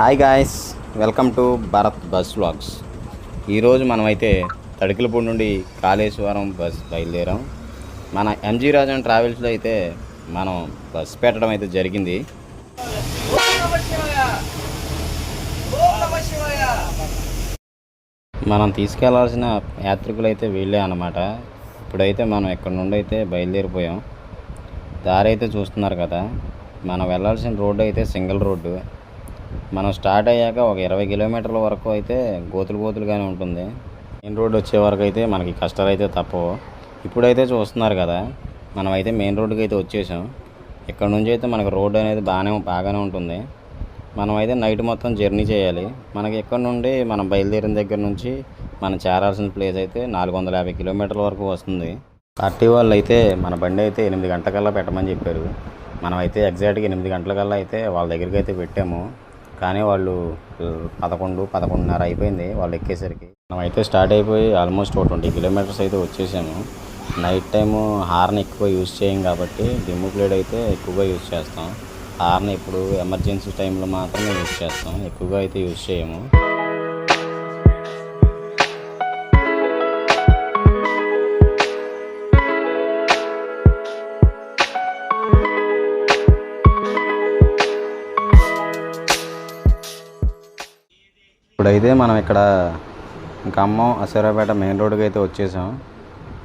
Hi guys welcome to Bharat bus vlogs ఈరోజు మనమైతే తడికిలపూడి నుండి కాళేశ్వరం బస్ బయలుదేరాం. మన ఎంజీ రాజన్ ట్రావెల్స్లో అయితే మనం బస్ పెట్టడం అయితే జరిగింది. మనం తీసుకెళ్ళాల్సిన యాత్రికులు అయితే వీళ్ళే అన్నమాట. ఇప్పుడైతే మనం ఇక్కడ నుండి అయితే బయలుదేరిపోయాం. దారి అయితే చూస్తున్నారు కదా మనం వెళ్ళాల్సిన రోడ్డు అయితే సింగిల్ రోడ్డు. మనం స్టార్ట్ అయ్యాక ఒక ఇరవై కిలోమీటర్ల వరకు అయితే గోతులు గోతులుగానే ఉంటుంది. మెయిన్ రోడ్ వచ్చే వరకు అయితే మనకి కష్టాలు అయితే తప్పవు. ఇప్పుడైతే చూస్తున్నారు కదా మనం అయితే మెయిన్ రోడ్డుకి అయితే వచ్చేసాం. ఇక్కడ నుంచి అయితే మనకు రోడ్ అనేది బాగానే బాగానే ఉంటుంది. మనం అయితే నైట్ మొత్తం జర్నీ చేయాలి. మనకి ఇక్కడ నుండి మనం బయలుదేరిన దగ్గర నుంచి మనం చేరాల్సిన ప్లేస్ అయితే నాలుగు వందల యాభై కిలోమీటర్ల వరకు వస్తుంది. పార్టీ వాళ్ళు అయితే మన బండి అయితే ఎనిమిది గంటలకల్లా పెట్టమని చెప్పారు. మనం అయితే ఎగ్జాక్ట్గా ఎనిమిది గంటలకల్లా అయితే వాళ్ళ దగ్గరికి అయితే పెట్టాము. కానీ వాళ్ళు పదకొండు పదకొండున్నర అయిపోయింది. వాళ్ళు ఎక్కేసరికి మనం అయితే స్టార్ట్ అయిపోయి ఆల్మోస్ట్ ఒక ట్వంటీ కిలోమీటర్స్ అయితే వచ్చేసాము. నైట్ టైము హార్న్ ఎక్కువ యూజ్ చేయం కాబట్టి డిమ్ ప్లేడ్ అయితే ఎక్కువగా యూజ్ చేస్తాం. హార్న్ ఇప్పుడు ఎమర్జెన్సీ టైంలో మాత్రమే యూజ్ చేస్తాం. ఎక్కువగా అయితే యూజ్ చేయము. ఇప్పుడైతే మనం ఇక్కడ ఖమ్మం అసరాపేట మెయిన్ రోడ్డుకి అయితే వచ్చేసాం.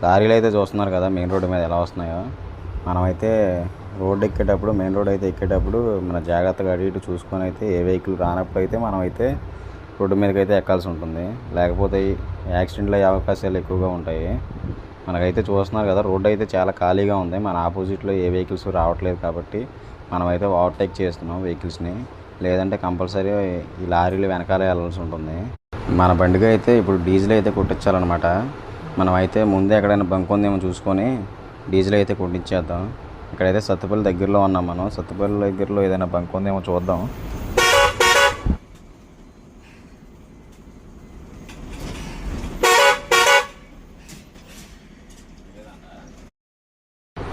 లారీలు అయితే చూస్తున్నారు కదా మెయిన్ రోడ్డు మీద ఎలా వస్తున్నాయో. మనమైతే రోడ్డు ఎక్కేటప్పుడు మెయిన్ రోడ్ అయితే ఎక్కేటప్పుడు మన జాగ్రత్తగా అటు ఇటు చూసుకొని అయితే ఏ వెహికల్ రానప్పుడు అయితే మనం అయితే రోడ్డు మీదకి అయితే ఎక్కాల్సి ఉంటుంది. లేకపోతే యాక్సిడెంట్లు అయ్యే అవకాశాలు ఎక్కువగా ఉంటాయి. మనకైతే చూస్తున్నారు కదా రోడ్డు అయితే చాలా ఖాళీగా ఉంది. మన ఆపోజిట్లో ఏ వెహికల్స్ రావట్లేదు కాబట్టి మనమైతే ఓవర్టేక్ చేస్తున్నాం వెహికల్స్ని. లేదంటే కంపల్సరీ ఈ లారీలు వెనకాలే వెళ్ళాల్సి ఉంటుంది. మన బండికి అయితే ఇప్పుడు డీజిల్ అయితే కొట్టించాలన్నమాట. మనం అయితే ముందే ఎక్కడైనా బంక్ ఉందేమో చూసుకొని డీజిల్ అయితే కొట్టించేద్దాం. ఇక్కడైతే సత్తుపల్లి దగ్గరలో ఉన్నాం మనం. సత్తుపల్లి దగ్గరలో ఏదైనా బంక్ ఉందేమో చూద్దాం.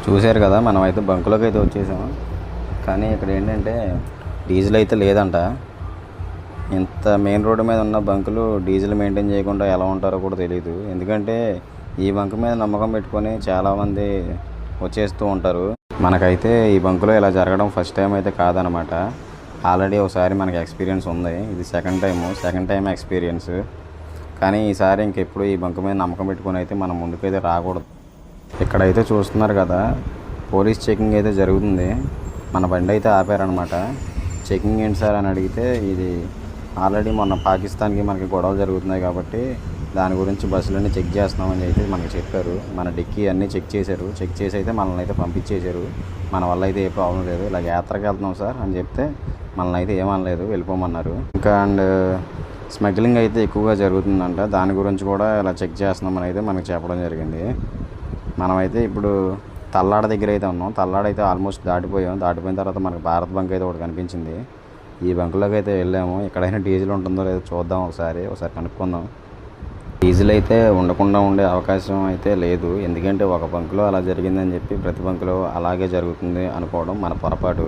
చూశారు కదా మనం అయితే బంకులోకి అయితే వచ్చేసాము కానీ ఇక్కడ ఏంటంటే డీజిల్ అయితే లేదంట. ఇంత మెయిన్ రోడ్డు మీద ఉన్న బంకులు డీజిల్ మెయింటైన్ చేయకుండా ఎలా ఉంటారో కూడా తెలియదు ఎందుకంటే ఈ బంక్ మీద నమ్మకం పెట్టుకొని చాలామంది వచ్చేస్తూ ఉంటారు. మనకైతే ఈ బంకులో ఇలా జరగడం ఫస్ట్ టైం అయితే కాదనమాట. ఆల్రెడీ ఒకసారి మనకి ఎక్స్పీరియన్స్ ఉంది. ఇది second time second time experience. కానీ ఈసారి ఇంకెప్పుడు ఈ బంక్ మీద నమ్మకం పెట్టుకొని అయితే మనం ముందుకైతే రాకూడదు. ఇక్కడైతే చూస్తున్నారు కదా పోలీస్ చెకింగ్ అయితే జరుగుతుంది. మన బండి అయితే ఆపారనమాట. చెకింగ్ ఏంటి సార్ అని అడిగితే ఇది ఆల్రెడీ మొన్న పాకిస్తాన్కి మనకి గొడవలు జరుగుతున్నాయి కాబట్టి దాని గురించి బస్సులన్నీ చెక్ చేస్తున్నామని అయితే మనకి చెప్పారు. మన డిక్కీ అన్నీ చెక్ చేశారు. చెక్ చేసి అయితే మనల్ని అయితే పంపించేశారు. మన వల్ల అయితే ఏ ప్రాబ్లం లేదు. ఇలా యాత్రకి వెళ్తున్నాం సార్ అని చెప్తే మనల్ని అయితే ఏమనలేదు. వెళ్ళిపోమన్నారు. ఇంకా అండ్ స్మగ్లింగ్ అయితే ఎక్కువగా జరుగుతుందంట. దాని గురించి కూడా ఇలా చెక్ చేస్తున్నామని అయితే మనకి చెప్పడం జరిగింది. మనమైతే ఇప్పుడు తల్లాడ దగ్గర అయితే ఉన్నాం. తల్లాడ అయితే ఆల్మోస్ట్ దాటిపోయాం. దాటిపోయిన తర్వాత మనకి భారత్ బంక్ అయితే ఒకటి కనిపించింది. ఈ బంకులోకి అయితే వెళ్ళాము. ఎక్కడైనా డీజిల్ ఉంటుందో లేదో చూద్దాం ఒకసారి. ఒకసారి కనుక్కుందాం. డీజిల్ అయితే ఉండకుండా ఉండే అవకాశం అయితే లేదు. ఎందుకంటే ఒక బంకులో అలా జరిగిందని చెప్పి ప్రతి బంకులో అలాగే జరుగుతుంది అనుకోవడం మన పొరపాటు.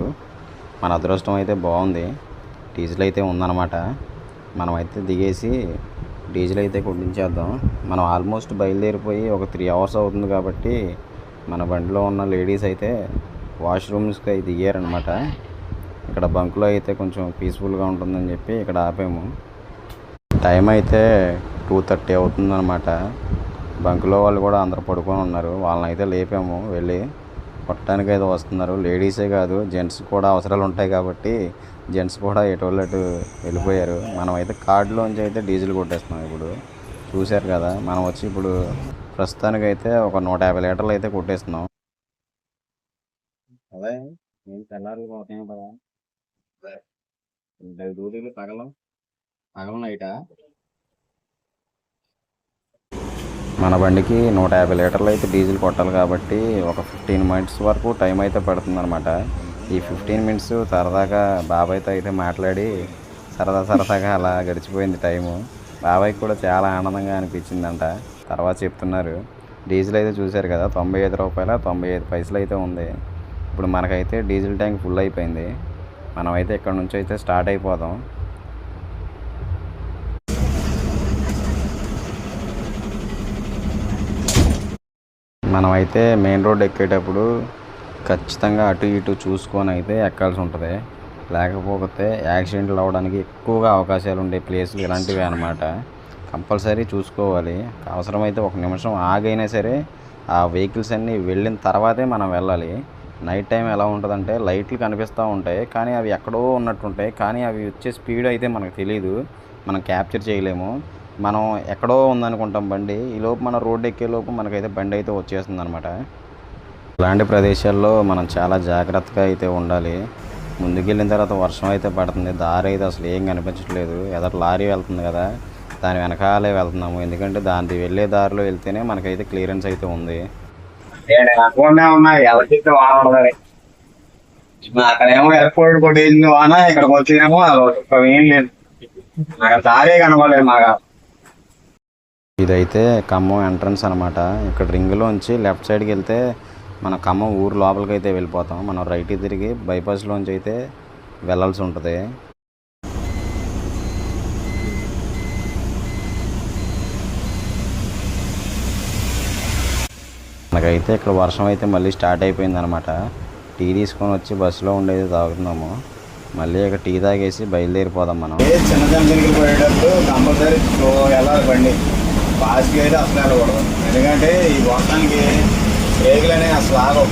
మన అదృష్టం అయితే బాగుంది. డీజిల్ అయితే ఉందన్నమాట. మనమైతే దిగేసి డీజిల్ అయితే కొట్టించేద్దాం. మనం ఆల్మోస్ట్ బయలుదేరిపోయి ఒక త్రీ అవర్స్ అవుతుంది కాబట్టి మన బండిలో ఉన్న లేడీస్ అయితే వాష్రూమ్స్కి అయితే దిగారనమాట ఇక్కడ బంకులో అయితే కొంచెం పీస్ఫుల్గా ఉంటుందని చెప్పి ఇక్కడ ఆపాము. టైం అయితే టూ థర్టీ అవుతుందన్నమాట. బంకులో వాళ్ళు కూడా అందరు పడుకొని ఉన్నారు. వాళ్ళని అయితే లేపాము వెళ్ళి. కొట్టడానికి అయితే వస్తున్నారు. లేడీసే కాదు జెంట్స్ కూడా అవసరాలు ఉంటాయి కాబట్టి జెంట్స్ కూడా ఎటువంటి అటు వెళ్ళిపోయారు. మనం అయితే కార్డులోంచి అయితే డీజిల్ కొట్టేస్తున్నాం ఇప్పుడు. చూశారు కదా మనం వచ్చి ఇప్పుడు ప్రస్తుతానికైతే ఒక నూట యాభై లీటర్లు అయితే కొట్టేస్తున్నాం. అదే నేను తెల్లారి పోతాను కదా. దూరీలు పగలం పగలం నైటా మన బండికి నూట యాభై లీటర్లు అయితే డీజిల్ కొట్టాలి కాబట్టి ఒక ఫిఫ్టీన్ మినిట్స్ వరకు టైం అయితే పడుతుంది అనమాట ఈ ఫిఫ్టీన్ మినిట్స్ సరదాగా బాబాయ్తో అయితే మాట్లాడి సరదా సరదాగా అలా గడిచిపోయింది టైము బాబాయ్కి కూడా చాలా ఆనందంగా అనిపించిందంట. తర్వాత చెప్తున్నారు డీజిల్ అయితే చూశారు కదా తొంభై ఐదు రూపాయల? తొంభై ఐదు పైసలు అయితే ఉంది. ఇప్పుడు మనకైతే డీజిల్ ట్యాంక్ ఫుల్ అయిపోయింది. మనమైతే ఇక్కడ నుంచి అయితే స్టార్ట్ అయిపోదాం. మనమైతే మెయిన్ రోడ్ ఎక్కేటప్పుడు ఖచ్చితంగా అటు ఇటు చూసుకొని అయితే ఎక్కాల్సి ఉంటుంది. లేకపోతే యాక్సిడెంట్లు అవ్వడానికి ఎక్కువగా అవకాశాలు ఉండే ప్లేస్లు ఇలాంటివి అనమాట కంపల్సరీ చూసుకోవాలి. అవసరమైతే ఒక నిమిషం ఆగైనా సరే ఆ వెహికల్స్ అన్నీ వెళ్ళిన తర్వాతే మనం వెళ్ళాలి. నైట్ టైం ఎలా ఉంటుందంటే లైట్లు కనిపిస్తూ ఉంటాయి. కానీ అవి ఎక్కడో ఉన్నట్టుంటాయి కానీ అవి వచ్చే స్పీడ్ అయితే మనకు తెలియదు మనం క్యాప్చర్ చేయలేము. మనం ఎక్కడో ఉందనుకుంటాం బండి. ఈ లోపు మన రోడ్డు ఎక్కే లోపు మనకైతే బండి అయితే వచ్చేస్తుంది అనమాట ఇలాంటి ప్రదేశాల్లో మనం చాలా జాగ్రత్తగా అయితే ఉండాలి. ముందుకెళ్ళిన తర్వాత వర్షం అయితే పడుతుంది. దారి అయితే అసలు ఏం కనిపించట్లేదు. ఎదరు లారీ వెళ్తుంది కదా. దాని వెనకాలే వెళ్తున్నాము. ఎందుకంటే దాని వెళ్ళే దారిలో వెళ్తేనే మనకైతే క్లియరెన్స్ అయితే ఉంది. అక్కడేమో ఎయిర్పోర్ట్ కొట్టేసింది వాన ఇక్కడికి వచ్చినేమో ఏం లేదు. నాకు దారే కనపడలేదు మాకు. ఇదైతే ఖమ్మం ఎంట్రన్స్ అనమాట ఇక్కడ రింగ్లోంచి లెఫ్ట్ సైడ్కి వెళ్తే మన ఖమ్మం ఊరు లోపలికి అయితే వెళ్ళిపోతాం. మనం రైట్ తిరిగి బైపాస్లోంచి అయితే వెళ్ళాల్సి ఉంటుంది. మనకైతే ఇక్కడ వర్షం అయితే మళ్ళీ స్టార్ట్ అయిపోయింది అనమాట టీ తీసుకొని వచ్చి బస్సులో ఉండేది తాగుతున్నాము. మళ్ళీ ఇక్కడ టీ తాగేసి బయలుదేరిపోదాం మనం. ఏ చిన్న జంక్షన్కి పోయేటప్పుడు కంపల్సరీ స్లో వెళ్ళాలి బండి? ఫాస్ట్గా అయితే అసలు వెళ్ళకూడదు. ఎందుకంటే ఈ వర్షానికి బ్రేకులు అనేవి అసలు ఆగవు.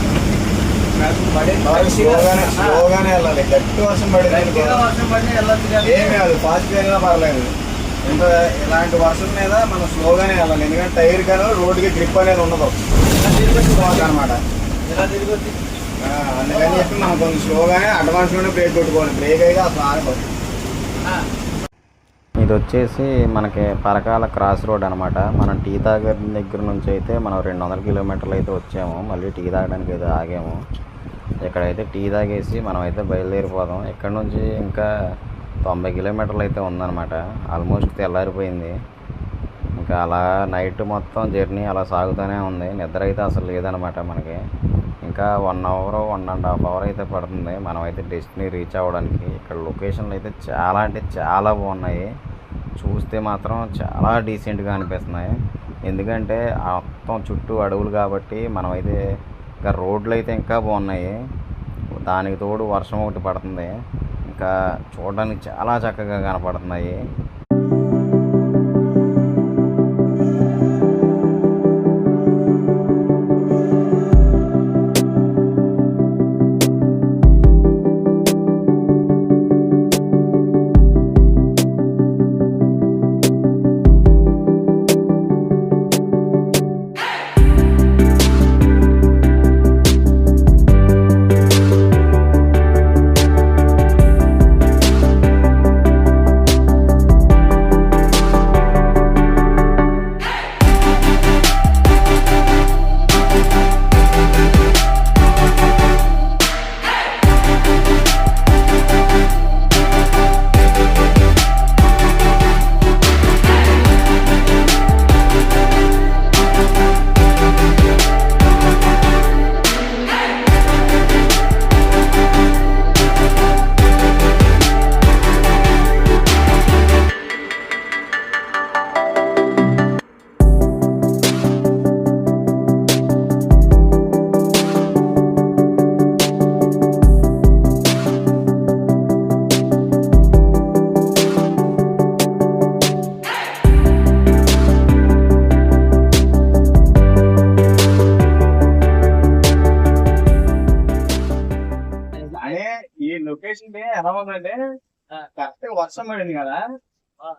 స్లోగానే స్లోగానే వెళ్ళాలి. గట్టి వర్షం పడింది అనుకో, ఏం కాదు ఫాస్ట్గా వెళ్ళినా పర్లేదు. ఇంత ఇలాంటి వర్షం మీద మనం స్లోగానే వెళ్ళాలి. ఎందుకంటే టైర్ కానీ రోడ్డుకి గ్రిప్ అనేది ఉండదు. అనమాట అందుకని చెప్పి మనం కొంచెం స్లోగానే అడ్వాన్స్లోనే బ్రేక్ కొట్టుకోవాలి. బ్రేక్ అయితే అసలు ఆగదు ఇది వచ్చేసి మనకి పరకాల క్రాస్ రోడ్ అనమాట మనం టీ తాగర్ దగ్గర నుంచి అయితే మనం రెండు వందల కిలోమీటర్లు అయితే వచ్చాము. మళ్ళీ టీ తాగడానికి అయితే ఆగాము. ఇక్కడైతే టీ తాగేసి మనం అయితే బయలుదేరిపోదాం. ఇక్కడ నుంచి ఇంకా తొంభై కిలోమీటర్లు అయితే ఉందన్నమాట. ఆల్మోస్ట్ తెల్లారిపోయింది. ఇంకా అలా నైట్ మొత్తం జర్నీ అలా సాగుతూనే ఉంది. నిద్ర అయితే అసలు లేదనమాట మనకి. ఇంకా one hour one and half hour అయితే పడుతుంది. మనం అయితే డెస్టినీ రీచ్ అవ్వడానికి. ఇక్కడ లొకేషన్లు అయితే చాలా అంటే చాలా బాగున్నాయి. చూస్తే మాత్రం చాలా డీసెంట్గా అనిపిస్తున్నాయి. ఎందుకంటే మొత్తం చుట్టూ అడవులు కాబట్టి మనమైతే ఇంకా రోడ్లు అయితే ఇంకా బాగున్నాయి. దానికి తోడు వర్షం ఒకటి పడుతుంది. ఇంకా చూడడానికి చాలా చక్కగా కనపడుతున్నాయి. ఈ లొకేషన్ ఎలా ఉందంటే కరెక్ట్ వర్షం పడింది కదా.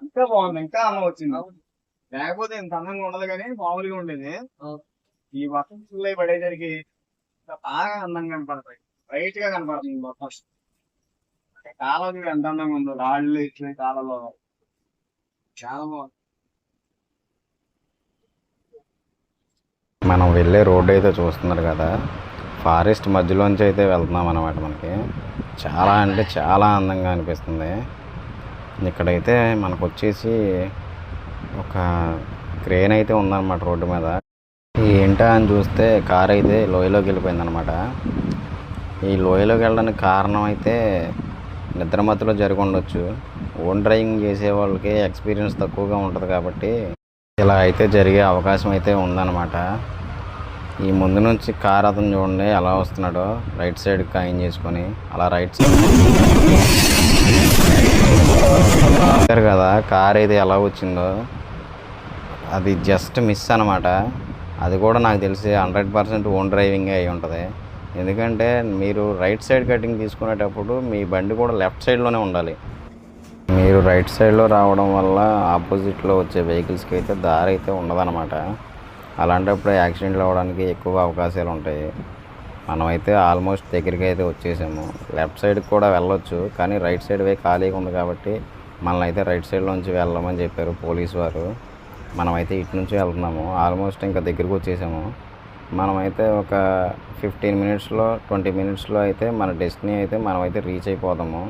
ఇంకా బాగుంది ఇంకా అందం వచ్చింది. లేకపోతే ఇంత అందంగా ఉండదు కానీ మామూలుగా ఉండేది. ఈ వర్షం ఫుల్ అయి పడేసరికి బాగా అందంగా కనపడతాయి. బ్రైట్గా కనపడుతుంది మొత్తం కాలం చూడు ఎంత అందంగా ఉందో రాళ్ళు ఇచ్చిన కాలంలో. చాలా బాగుంది. మనం వెళ్ళే రోడ్డు అయితే చూస్తున్నారు కదా. ఫారెస్ట్ మధ్యలోంచి అయితే వెళ్తున్నాం అనమాట మనకి. చాలా అంటే చాలా అందంగా అనిపిస్తుంది. ఇక్కడైతే మనకు వచ్చేసి ఒక క్రేన్ అయితే ఉందన్నమాట రోడ్డు మీద. ఏంటా అని చూస్తే కార్ అయితే లోయలోకి వెళ్ళిపోయిందనమాట ఈ లోయలోకి వెళ్ళడానికి కారణం అయితే నిద్ర మత్తులో జరిగి ఉండొచ్చు. ఓన్ డ్రైవింగ్ చేసే వాళ్ళకి ఎక్స్పీరియన్స్ తక్కువగా ఉంటుంది కాబట్టి ఇలా అయితే జరిగే అవకాశం అయితే ఉందన్నమాట. ఈ ముందు నుంచి కార్ అతను చూడండి ఎలా వస్తున్నాడో. రైట్ సైడ్ కాయిన్ చేసుకొని అలా రైట్ సైడ్. కదా కార్ అయితే ఎలా వచ్చిందో. అది జస్ట్ మిస్ అనమాట అది కూడా నాకు తెలిసి హండ్రెడ్ పర్సెంట్ ఓన్ డ్రైవింగ్ అయి ఉంటుంది. ఎందుకంటే మీరు రైట్ సైడ్ కటింగ్ తీసుకునేటప్పుడు మీ బండి కూడా లెఫ్ట్ సైడ్లోనే ఉండాలి. మీరు రైట్ సైడ్లో రావడం వల్ల ఆపోజిట్లో వచ్చే వెహికల్స్కి అయితే దారి అయితే ఉండదన్నమాట. అలాంటప్పుడు యాక్సిడెంట్లు అవ్వడానికి ఎక్కువ అవకాశాలు ఉంటాయి. మనమైతే ఆల్మోస్ట్ దగ్గరికి అయితే వచ్చేసాము. లెఫ్ట్ సైడ్కి కూడా వెళ్ళొచ్చు కానీ రైట్ సైడ్ వే ఖాళీగా ఉంది కాబట్టి మనల్ని అయితే రైట్ సైడ్లోంచి వెళ్ళమని చెప్పారు పోలీస్ వారు. మనమైతే ఇటు నుంచి వెళ్తున్నాము ఆల్మోస్ట్ ఇంకా దగ్గరికి వచ్చేసాము. మనమైతే ఒక ఫిఫ్టీన్ మినిట్స్లో ట్వంటీ మినిట్స్లో అయితే మన డెస్టినీ అయితే మనమైతే రీచ్ అయిపోతాము.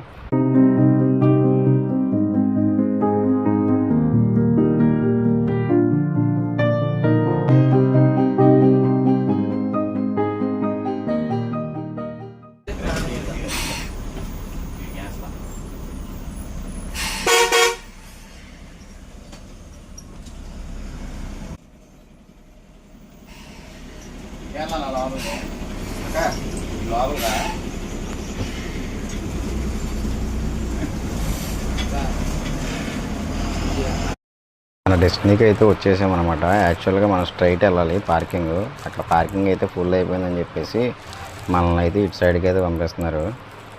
మన అయితే వచ్చేసామన్నమాట. యాక్చువల్గా మనం స్ట్రైట్ వెళ్ళాలి పార్కింగ్. అక్కడ పార్కింగ్ అయితే ఫుల్ అయిపోయిందని చెప్పేసి మనల్ని అయితే ఇటు సైడ్కి అయితే పంపిస్తున్నారు.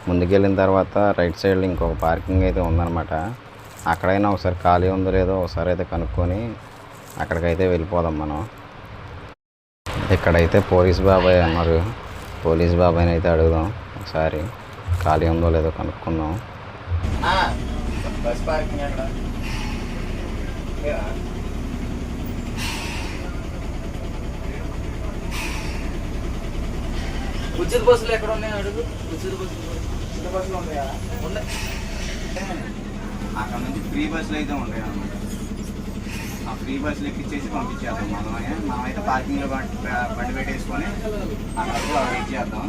ముందుకెళ్ళిన తర్వాత రైట్ సైడ్లో ఇంకొక పార్కింగ్ అయితే ఉందన్నమాట. అక్కడైనా ఒకసారి ఖాళీ ఉందో లేదో ఒకసారి అయితే కనుక్కొని అక్కడికైతే వెళ్ళిపోదాం మనం. ఇక్కడైతే పోలీస్ బాబాయ్ అన్నారు. పోలీస్ బాబాయ్ని అయితే అడుగుదాం. ఒకసారి ఖాళీ ఉందో లేదో కనుక్కుందాం. బస్ పార్కింగ్ ఉచిత బస్సులు ఎక్కడ ఉన్నాయి అడుగు? ఉచిత బస్సులు. ఇంత బస్సులు ఉంటాయా ఉన్నాయి. అక్కడ నుంచి ఫ్రీ బస్సులు అయితే ఉంటాయి అన్నమాట. ఆ ఫ్రీ బస్సులు ఎక్కిచ్చేసి పంపించేద్దాం మనమే మనమైతే పార్కింగ్లో బండి బండి పెట్టేసుకొని అక్కడ వెయిట్ చేద్దాం.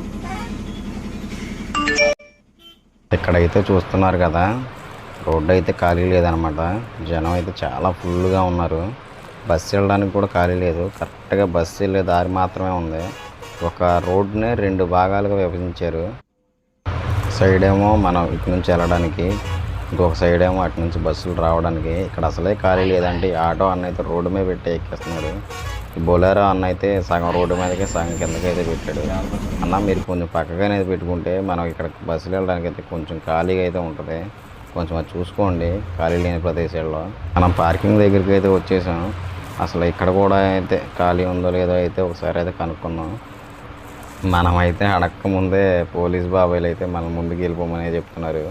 ఇక్కడైతే చూస్తున్నారు కదా రోడ్డు అయితే ఖాళీ లేదనమాట. జనం అయితే చాలా ఫుల్గా ఉన్నారు. బస్సు వెళ్ళడానికి కూడా ఖాళీ లేదు. కరెక్ట్గా బస్సు వెళ్ళే దారి మాత్రమే ఉంది. ఒక రోడ్డునే రెండు భాగాలుగా విభజించారు. సైడ్ ఏమో మనం ఇటు నుంచి వెళ్ళడానికి ఇంకొక సైడ్ ఏమో అటు నుంచి బస్సులు రావడానికి. ఇక్కడ అసలే ఖాళీ లేదంటే ఆటో అన్న అయితే రోడ్డు మీద పెట్టి ఎక్కేస్తున్నాడు. ఈ బొలేరో అన్న అయితే సగం రోడ్డు మీదకే సగం కిందకి అయితే పెట్టాడు. అన్న మీరు కొంచెం పక్కగానే పెట్టుకుంటే మనం ఇక్కడ బస్సులు వెళ్ళడానికి అయితే కొంచెం ఖాళీగా అయితే ఉంటుంది. కొంచెం అది చూసుకోండి ఖాళీ లేని ప్రదేశాల్లో. మనం పార్కింగ్ దగ్గరికి అయితే వచ్చేసాం. అసలు ఇక్కడ కూడా అయితే ఖాళీ ఉందో లేదో అయితే ఒకసారి అయితే కనుక్కుందాం. మనమైతే అడక్క ముందే పోలీస్ బాబాయ్లు అయితే మనం ముందుకు వెళ్ళిపోమని చెప్తున్నారు.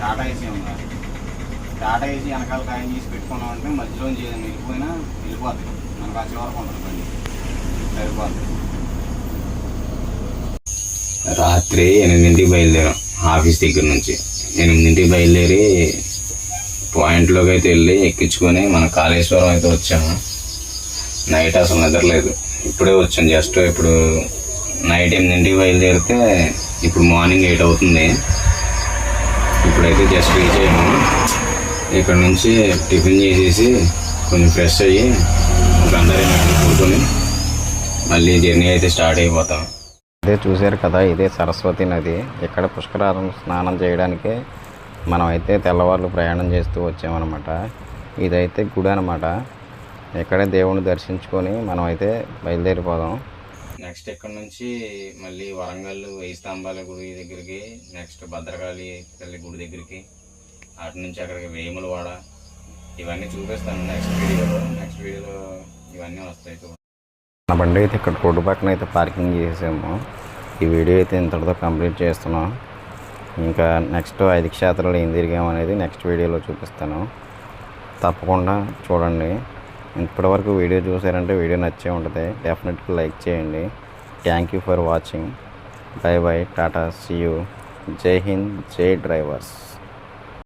టాటా ఏసీ వేసి వెనకాల కాయం తీసి పెట్టుకున్నాం అంటే మధ్యలో వెళ్ళిపోయినా వెళ్ళిపోతుంది మనకు ఆ వరకు ఉంటుంది బండి. సరిపోతుంది రాత్రి ఎనిమిదింటికి బయలుదేరాం ఆఫీస్ దగ్గర నుంచి. ఎనిమిదింటికి బయలుదేరి పాయింట్లోకి అయితే వెళ్ళి ఎక్కించుకొని మన కాళేశ్వరం అయితే వచ్చాము. నైట్ అసలు నిద్రలేదు. ఇప్పుడే వచ్చాను జస్ట్ ఇప్పుడు నైట్ ఎనిమిదింటికి బయలుదేరితే ఇప్పుడు మార్నింగ్ ఎయిట్ అవుతుంది. ఇప్పుడైతే జస్ట్ రీచ్ అయ్యాము ఇక్కడ నుంచి టిఫిన్ చేసేసి కొంచెం ఫ్రెష్ అయ్యి అందరి కూర్చొని మళ్ళీ జర్నీ అయితే స్టార్ట్ అయిపోతాం. ఇదే చూశారు కదా ఇదే సరస్వతి నది. ఇక్కడ పుష్కరాలను స్నానం చేయడానికి మనం అయితే తెల్లవారులు ప్రయాణం చేస్తూ వచ్చామన్నమాట. ఇదైతే గుడి అనమాట ఇక్కడే దేవుణ్ణి దర్శించుకొని మనం అయితే బయలుదేరిపోదాం. నెక్స్ట్ ఇక్కడ నుంచి మళ్ళీ వరంగల్ వెయ్యి స్తంభాల గుడి దగ్గరికి నెక్స్ట్ భద్రకాళి తల్లి గుడి దగ్గరికి. అటు నుంచి అక్కడికి వేములవాడ ఇవన్నీ చూపిస్తాను నెక్స్ట్ వీడియోలో నెక్స్ట్ వీడియోలో ఇవన్నీ వస్తాయి చూడండి బండి అయితే ఇక్కడ రోడ్డు పక్కన అయితే పార్కింగ్ చేసాము. ఈ వీడియో అయితే ఇంతటితో కంప్లీట్ చేస్తున్నాం. ఇంకా నెక్స్ట్ ఐదు క్షేత్రాలు ఏం తిరిగాము అనేది నెక్స్ట్ వీడియోలో చూపిస్తాను. తప్పకుండా చూడండి. ఇప్పటివరకు వీడియో చూసారంటే వీడియో నచ్చే ఉంటుంది. డెఫినెట్గా లైక్ చేయండి. Thank you for watching bye bye tata see you Jai Hind Jai drivers